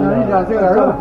哪里讲这个？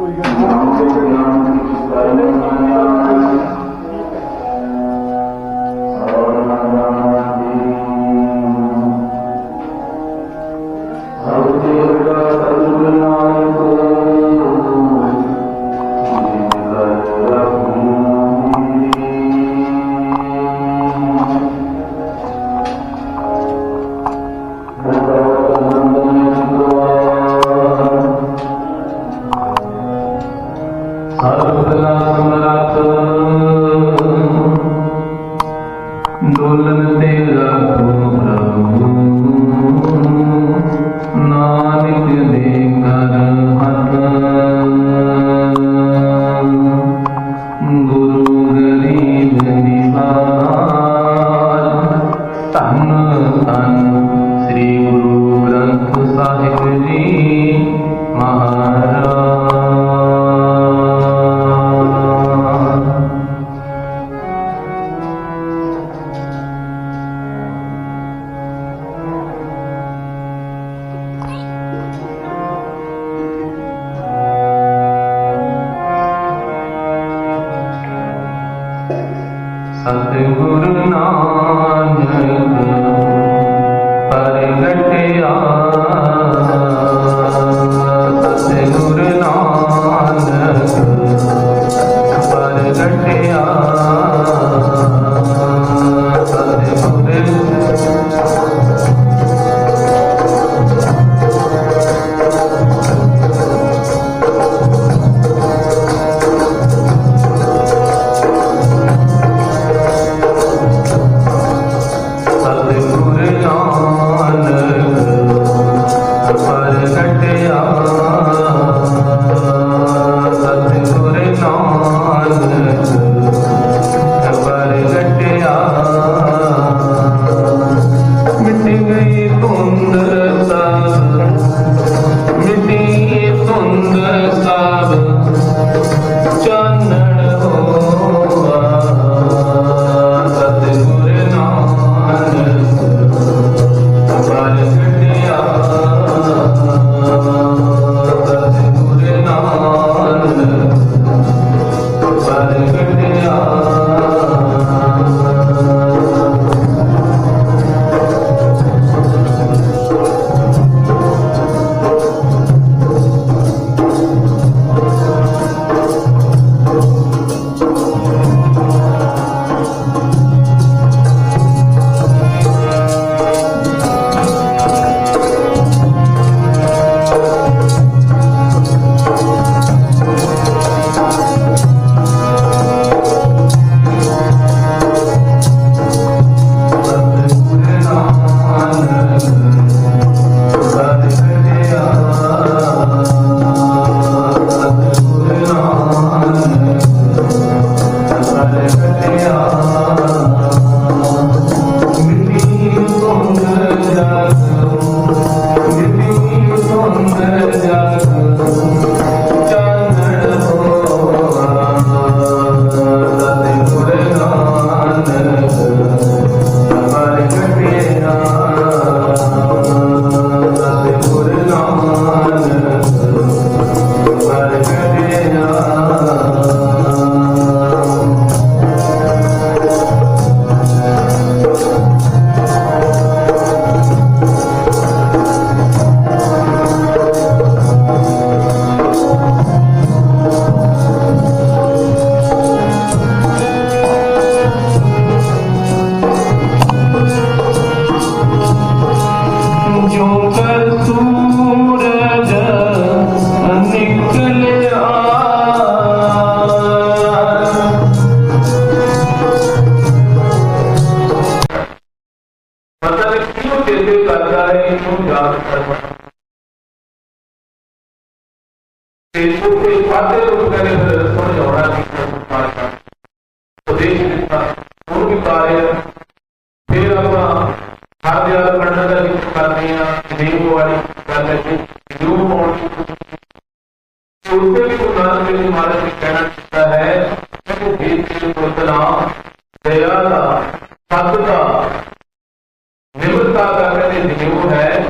جو ہے۔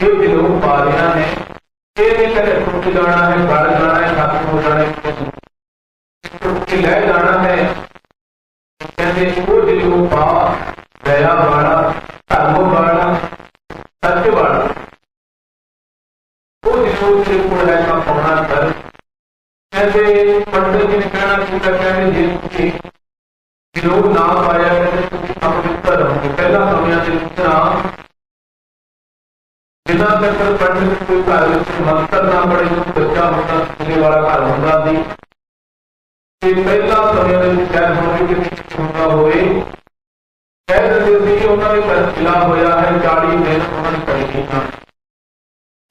جو بھی لوگ بالیاں ہیں یہ بھی کرے خود جانا ہے باہر جانا ہے خاتم ہو جانا ہے۔ ਕਹਿ ਹੋਵੇ ਕਿ ਹੁੰਦਾ ਹੋਏ ਕਹਿ ਦਿੰਦੇ ਸੀ ਕਿ ਉਹਨਾਂ ਦੇ ਘਰ ਕਿਲਾ ਹੋਇਆ ਹੈ 40 ਦਿਨ ਉਹਨਾਂ ਨੇ ਕਰੀ ਨਹੀਂ ਹਨ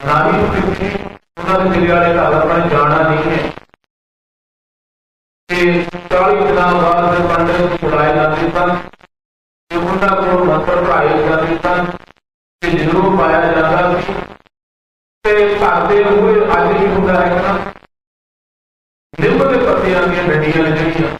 ਨਾਰੀ ਕਿਉਂਕਿ ਉਹਨਾਂ ਦੇ ਕਿਲੇ ਵਾਲੇ ਘਰ ਆਪਣਾ ਜਾਣਾ ਨਹੀਂ ਹੈ ਤੇ 40 ਦਿਨਾਂ ਬਾਅਦ ਫਿਰ ਪੰਡਤ ਛੁਡਾਏ ਜਾਂਦੇ ਸਨ ਤੇ ਉਹਨਾਂ ਕੋਲ ਮੰਤਰ ਪੜਾਏ ਜਾਂਦੇ ਸਨ ਤੇ ਜਦੋਂ ਪਾਇਆ ਜਾਂਦਾ ਸੀ ਤੇ ਘਰ ਦੇ ਮੂਹਰੇ ਅੱਜ ਵੀ ਹੁੰਦਾ ਹੈ ਨਾ ਨਿੰਮ ਦੇ ਪੱਤਿਆਂ ਦੀਆਂ ਡੰਡੀਆਂ ਨੇ ਜਿਹੜੀਆਂ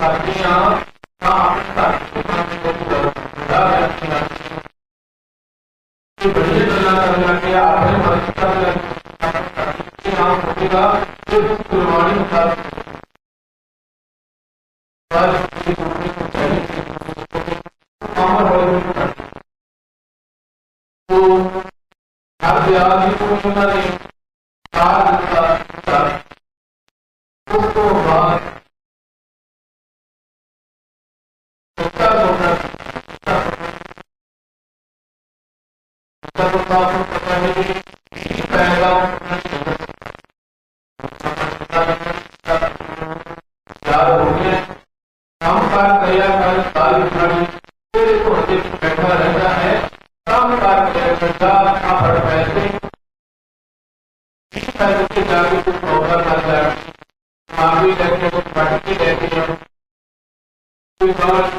ප්‍රඥා God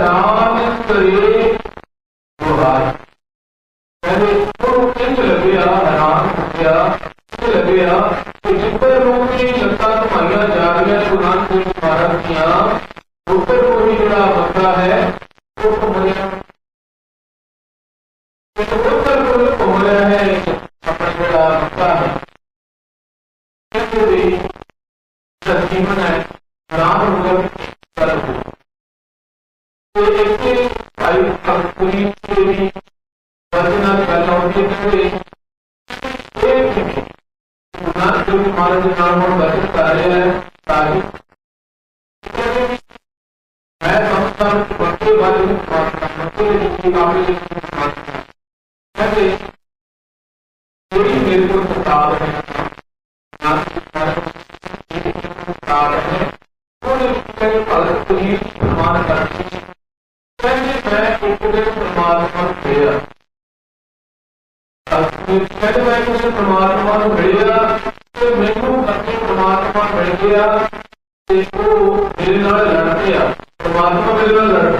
رات تریک کے مقابلے میرے کو کتاب ہے کتاب ہے مسلمان پرماتما نو ملیا میرے اپنے پرماتما مل گیا میرے لڑ گیا پرماتما میرے لڑ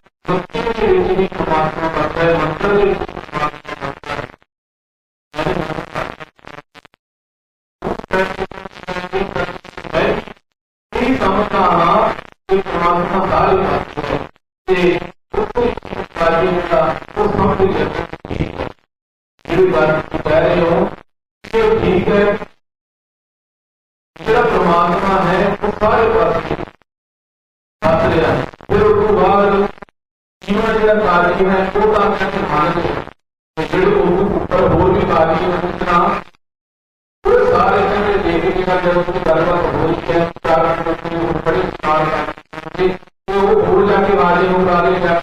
ਕੇ ਰਾਜੇ ਨੂੰ ਬੁਲਾ ਲੈ ਜਾ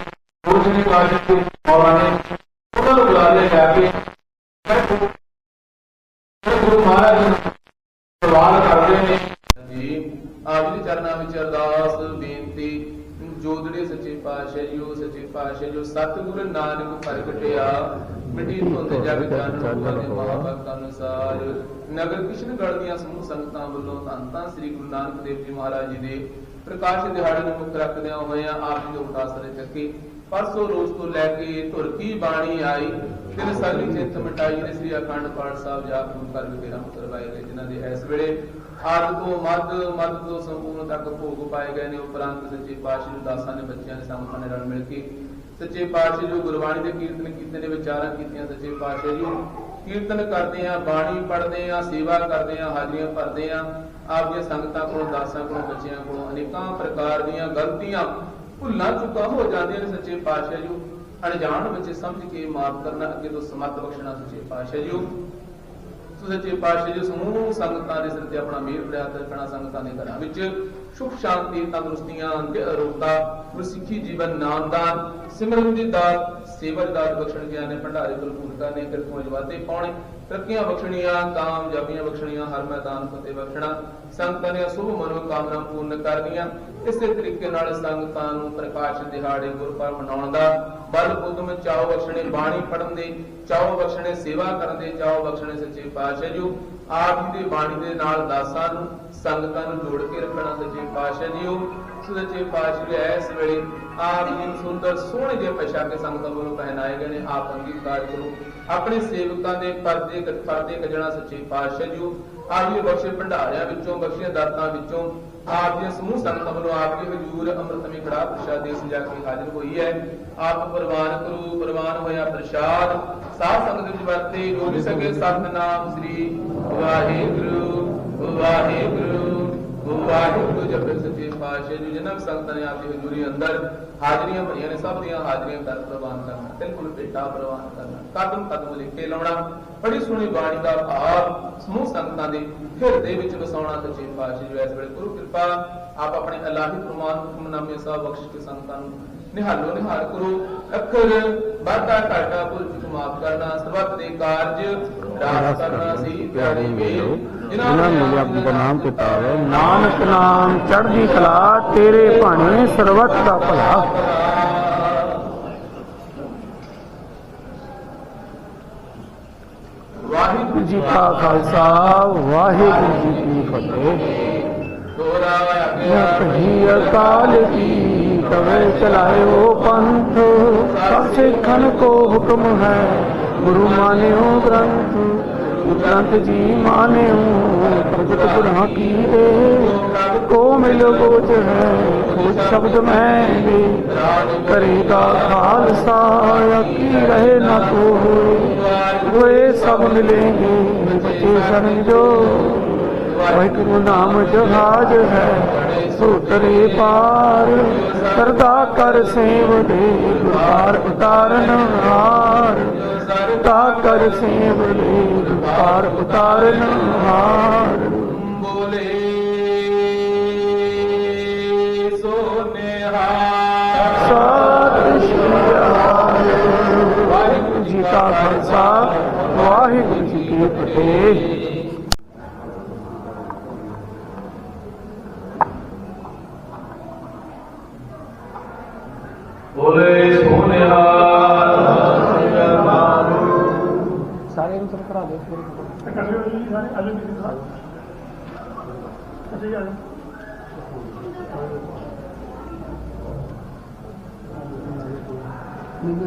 ਹੋਰ ਜਿਹਨੇ ਰਾਜੇ ਦੇ ਮੌਲਾ ਉਹਨਾਂ ਨੂੰ ਬੁਲਾ ਲੈ ਜਾ ਕੇ ਗੁਰੂ- ਮਹਾਰਾਜ ਨੂੰ ਸਵਾਲ ਕਰਦੇ ਨੇ। ਜੀ ਆਪ ਜੀ ਚਰਨਾਂ ਵਿੱਚ ਅਰਦਾਸ, ਬੇਨਤੀ ਜੋਦੜੇ ਸੱਚੇ ਪਾਤਸ਼ਾਹ ਜੀ, ਉਹ ਸੱਚੇ ਪਾਤਸ਼ਾਹ ਜੋ ਸਤਿਗੁਰ ਨਾਨਕ ਪ੍ਰਗਟਿਆ। ਮਿੱਟੀ ਧੁੰਦ ਜਗ ਜਾਣਨ ਲੋਕਾਂ ਦੇ ਮਹਾਭਗਤਾਂ ਅਨੁਸਾਰ। ਨਗਰ ਕਿਸ਼ਨਗੜ੍ਹ ਦੀਆਂ ਸਮੂਹ ਸੰਗਤਾਂ ਵੱਲੋਂ ਧੰਨ ਧੰਨ ਸ੍ਰੀ ਗੁਰੂ ਨਾਨਕ ਦੇਵ ਜੀ ਮਹਾਰਾਜ ਜੀ ਦੇ ਪ੍ਰਕਾਸ਼ ਦਿਹਾੜੇ ਨੂੰ ਮੁੱਖ ਰੱਖਦਿਆਂ ਹੋਇਆਂ ਆਪ ਜੀ ਦੇ ਉਟਾਸਰੇ ਚੱਕੇ। ਪਰਸੋਂ ਰੋਜ਼ ਤੋਂ ਲੈ ਕੇ ਧੁਰ ਕੀ ਬਾਣੀ ਆਈ ਤਿੰਨ ਸਗਲੀ ਚਿੰਤ ਮਿਟਾਈ ਨੇ ਸ੍ਰੀ ਅਖੰਡ ਪਾਠ ਸਾਹਿਬ ਜਾਪ ਗੁਰੂ ਕਰ ਵਿਖੇ ਰਾਮ ਕਰਵਾਏ ਗਏ, ਜਿਨ੍ਹਾਂ ਦੇ ਇਸ ਵੇਲੇ ਆਦ ਤੋਂ ਮੱਧ ਮੱਧ ਤੋਂ ਸੰਪੂਰਨ ਤੱਕ ਭੋਗ ਪਾਏ ਗਏ ਨੇ। ਉਪਰੰਤ ਸੱਚੇ ਪਾਤਸ਼ਾਹ ਜੀ, ਦਾਸਾਂ ਨੇ ਬੱਚਿਆਂ ਦੇ ਸਾਹਮਣੇ ਰਲ ਮਿਲ ਕੇ ਸੱਚੇ ਪਾਤਸ਼ਾਹ ਜੋ ਗੁਰਬਾਣੀ ਦੇ ਕੀਰਤਨ ਕੀਤੇ ਨੇ, ਵਿਚਾਰਾਂ ਕੀਤੀਆਂ। ਸੱਚੇ ਪਾਤਸ਼ਾਹ ਜੀ, ਕੀਰਤਨ ਕਰਦੇ ਆ ਬਾਣੀ ਪੜ੍ਹਦੇ ਆ ਸੇਵਾ ਕਰਦੇ ਆ ਹਾਜ਼ਰੀਆਂ ਭਰਦੇ ਆ ਆਪ ਦੀਆਂ ਸੰਗਤਾਂ ਕੋਲੋਂ, ਦਾਸਾਂ ਕੋਲੋਂ, ਬੱਚਿਆਂ ਕੋਲੋਂ ਅਨੇਕਾਂ ਪ੍ਰਕਾਰ ਦੀਆਂ ਗਲਤੀਆਂ ਭੁੱਲਾਂ ਚੁੱਕਾਂ ਹੋ ਜਾਂਦੀਆਂ ਨੇ ਸੱਚੇ ਪਾਤਸ਼ਾਹ ਜੀ। ਅਣਜਾਣ ਵਿੱਚ ਸਮਝ ਕੇ ਮਾਫ ਕਰਨਾ, ਅੱਗੇ ਤੋਂ ਸਮਤ ਬਖਸ਼ਣਾ ਸੱਚੇ ਪਾਤਸ਼ਾਹ ਜੀ। ਸੋ ਸੱਚੇ ਪਾਤਸ਼ਾਹ ਜੀ, ਸਮੂਹ ਸੰਗਤਾਂ ਦੇ ਸਿਰ ਤੇ ਆਪਣਾ ਮਿਹਰ ਭਰਿਆ ਹੱਥ ਰੱਖਣਾ ਸੰਗਤਾਂ ਦੇ ਘਰਾਂ ਵਿੱਚ। ਸੁਖ ਸ਼ਾਂਤੀ, ਤੰਦਰੁਸਤੀਆਂ ਤੇ ਅਰੋਗਤਾ, ਗੁਰਸਿੱਖੀ ਜੀਵਨ, ਨਾਮਦਾਨ, ਸਿਮਰਨ ਦੀ ਦਾਤ ਸੇਵਾ ਦੀ ਦਾਤ ਬਖਸ਼ਣ ਗਿਆਨ ਨੇ, ਭੰਡਾਰੇ ਭਰਪੂਰ ਕਰਨੇ ਕਿਰਤੋਂ ਜਵਾਦੇ ਪਾਉਣੇ। ਤਰੱਕੀਆਂ ਬਖਸ਼ਣੀਆਂ ਕਾਮਯਾਬੀਆਂ ਬਖਸ਼ਣੀਆਂ, ਹਰ ਮੈਦਾਨ ਫਤਿਹ ਬਖਸ਼ਣਾ। ਸੰਗਤਾਂ ਦੀਆਂ ਸੁਭ ਮਨੋ ਕਾਮਨਾ ਪੂਰਨ ਕਰਦੀਆਂ ਇਸੇ ਤਰੀਕੇ ਨਾਲ ਸੰਗਤਾਂ ਨੂੰ ਪ੍ਰਕਾਸ਼ ਦਿਹਾੜੇ ਗੁਰਪੁਰਬ ਮਨਾਉਣ ਦਾ। ਬਲ ਉਦਮ ਚਾਓ ਬਖਸ਼ਣੇ, ਬਾਣੀ ਪੜਨ ਦੇ। ਚਾਓ ਬਖਸ਼ਣੇ ਸੇਵਾ ਕਰਨ ਦੇ ਚਾਓ ਬਖਸ਼ਣੇ ਸੱਚੇ ਪਾਤਸ਼ਾਹ ਜੀ ਆਪ ਦੀ ਬਾਣੀ ਦੇ ਨਾਲ ਦਾਸਾਂ ਨੂੰ, ਸੰਗਤਾਂ ਨੂੰ ਜੋੜ ਕੇ ਰੱਖਣਾ ਸੱਚੇ ਪਾਤਸ਼ਾਹ ਜੀ ਸੋ ਸੱਚੇ ਪਾਤਸ਼ਾਹ ਇਸ ਵੇਲੇ। ਆਪ ਜੀ ਸੁੰਦਰ ਸੋਹਣੇ ਜਿਹੇ ਪਛਾਕੇ ਸੰਗਤਾਂ ਵੱਲੋਂ ਪਹਿਨਾਏ ਗਏ ਨੇ। ਆਪ ਅੰਗੀਕਾਰ ਕਰੋ। ਆਪਣੇ ਸੇਵਕਾਂ ਦੇ ਪਰਦੇ ਪਰਦੇ ਕਜਣਾ ਸੱਚੇ ਪਾਤਸ਼ਾਹ ਜੀ ਆਪ ਜੀ ਬਖਸ਼ੇ ਭੰਡਾਰਿਆਂ ਵਿੱਚੋਂ, ਬਖਸ਼ੀਆਂ ਦਾਤਾਂ ਵਿੱਚੋਂ। ਆਪ ਦੀਆਂ ਸਮੂਹ ਸੰਗਤਾਂ ਵੱਲੋਂ ਆਪ ਦੇ ਹਜੂਰ ਅੰਮ੍ਰਿਤਮੀ ਖੜਾ ਪ੍ਰਸ਼ਾਦ ਦੇ ਸਜਾ ਕੇ ਹਾਜ਼ਰ ਹੋਈ ਹੈ। ਆਪ ਪ੍ਰਵਾਨ ਕਰੋ, ਪ੍ਰਵਾਨ ਹੋਇਆ ਪ੍ਰਸ਼ਾਦ। ਸਾਧ ਸੰਗਤ ਵਿੱਚ ਵਰਤੇ ਜੋ ਸਕੇ। ਸਤਨਾਮ ਸ੍ਰੀ ਵਾਹਿਗੁਰੂ ਵਾਹਿਗੁਰੂ। ਵਾਹਿਗੁਰੂ ਜਪੇ ਸੱਚੇ ਪਾਤਸ਼ਾਹ ਜੀ ਜਿਨ੍ਹਾਂ ਵੀ ਨੇ ਆਪ ਦੀ ਹਜ਼ੂਰੀ ਅੰਦਰ ਹਾਜ਼ਰੀਆਂ ਭਰੀਆਂ ਨੇ ਸਭ ਦੀਆਂ ਹਾਜ਼ਰੀਆਂ ਕਰ ਪ੍ਰਵਾਨ ਕਰਨਾ ਬਿਲਕੁਲ ਬੇਟਾ ਪ੍ਰਵਾਨ ਕਰਨਾ ਕਦਮ ਕਦਮ ਲਿਖੇ ਲਾਉਣਾ ਬੜੀ ਸੋਹਣੀ ਬਾਣੀ ਦਾ ਭਾਵ ਸਮੂਹ ਸੰਗਤਾਂ ਦੇ ਹਿਰਦੇ ਵਿੱਚ ਵਸਾਉਣਾ ਸੱਚੇ ਪਾਤਸ਼ਾਹ ਜੀ ਇਸ ਵੇਲੇ ਗੁਰੂ ਕਿਰਪਾ ਆਪ ਆਪਣੇ ਅਲਾਹੀ ਪ੍ਰਮਾਨ ਹੁਕਮਨਾਮੇ ਸਾਹਿਬ ਬਖਸ਼ ਕੇ ਸੰਗਤਾਂ ਨੂੰ ਨਿਹਾਲੋ ਨਿਹਾਲ ਕਰੋ। ਅੱਖਰ ਵਾਧਾ ਘਾਟਾ ਚੁੱਕ ਮਾਫ ਕਰਨਾ ਸਰਬੱਤ ਦੇ ਕਾਰਜ ਰਾਸ ਕਰਨਾ ਸੀ ਪਿਆਰੇ ਮੇਲ। ਜਿਨ੍ਹਾਂ ਨੇ ਆਪਣਾ ਨਾਮ ਕੀਤਾ ਹੈ ਨਾਨਕ ਨਾਮ ਚੜ੍ਹਦੀ ਕਲਾ ਤੇਰੇ ਭਾਣੇ ਸਰਬੱਤ ਦਾ ਭਲਾ। ਵਾਹਿਗੁਰੂ ਜੀ ਕਾ ਖਾਲਸਾ ਵਾਹਿਗੁਰੂ ਜੀ ਕੀ ਫਤਿਹ। ਤੋਰਾ ਅਕਾਲ ਕੀ تمے چلائے ہو پنتھ، سب سکھن کو حکم ہے۔ گرو مانیو گرنتھ گرنتھ جی مانیو پرگت گناہ کی دے۔ کو مل گوج ہے کچھ شبد میں بھی کرے گا خالصہ کی رہے نہ تو ہوئے۔ سب ملیں گے، بچے سن جو ਵਾਹਿਗੁਰੂ ਨਾਮ ਜਹਾਜ ਹੈ ਸੂਤਰੇ ਪਾਰ ਕਰਦਾ ਕਰ ਸੇਵ ਦੇ ਗੁਰਪਾਰ ਉਤਾਰਨ ਹਾਰ ਕਰਦਾ ਕਰ ਸੇਵ ਦੇ ਗੁਰਪਾਰ ਉਤਾਰਨ ਹਾਰ ਬੋਲੇ ਸੋ ਨਿਹਾਲ ਸਤਿ ਸ਼੍ਰੀ ਅਕਾਲ ਵਾਹਿਗੁਰੂ ਜੀ ਕਾ ਖਾਲਸਾ ਵਾਹਿਗੁਰੂ ਜੀ ਕੀ ਫਤਿਹ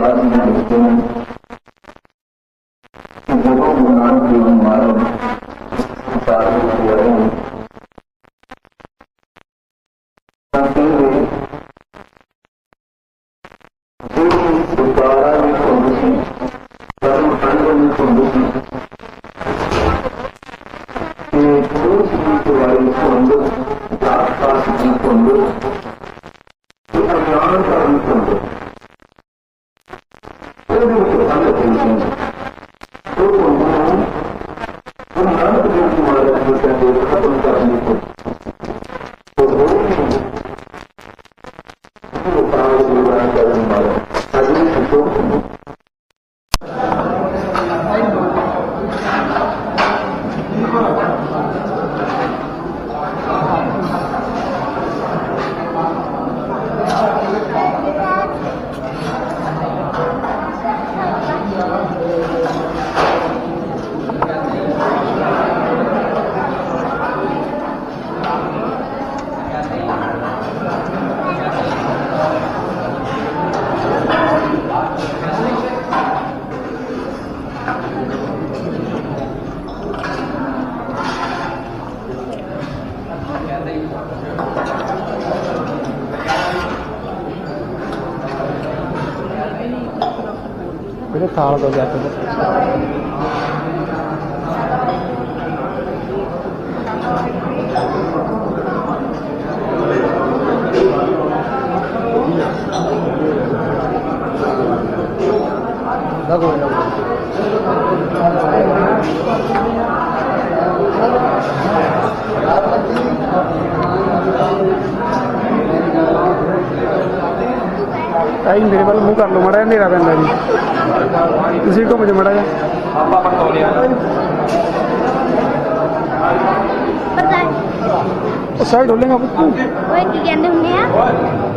más يوم പിന്നെ താളതൊലിയാക്കുന്നത് Thank you. ਆਈ ਮੇਰੇ ਵੱਲ ਮੂੰਹ ਕਰ ਲਓ ਮੜਾ ਹਨੇਰਾ ਪੈਂਦਾ ਜੀ। ਤੁਸੀਂ ਘੁੰਮ ਜਾ ਮੜਾ ਜਾ ਹੈ ਉਹ ਸਾਈਡ ਡੋਲੇਗਾ ਪੁੱਤੂ। ਓਏ ਕੀ ਕਹਿੰਦੇ ਹੁੰਦੇ ਆ?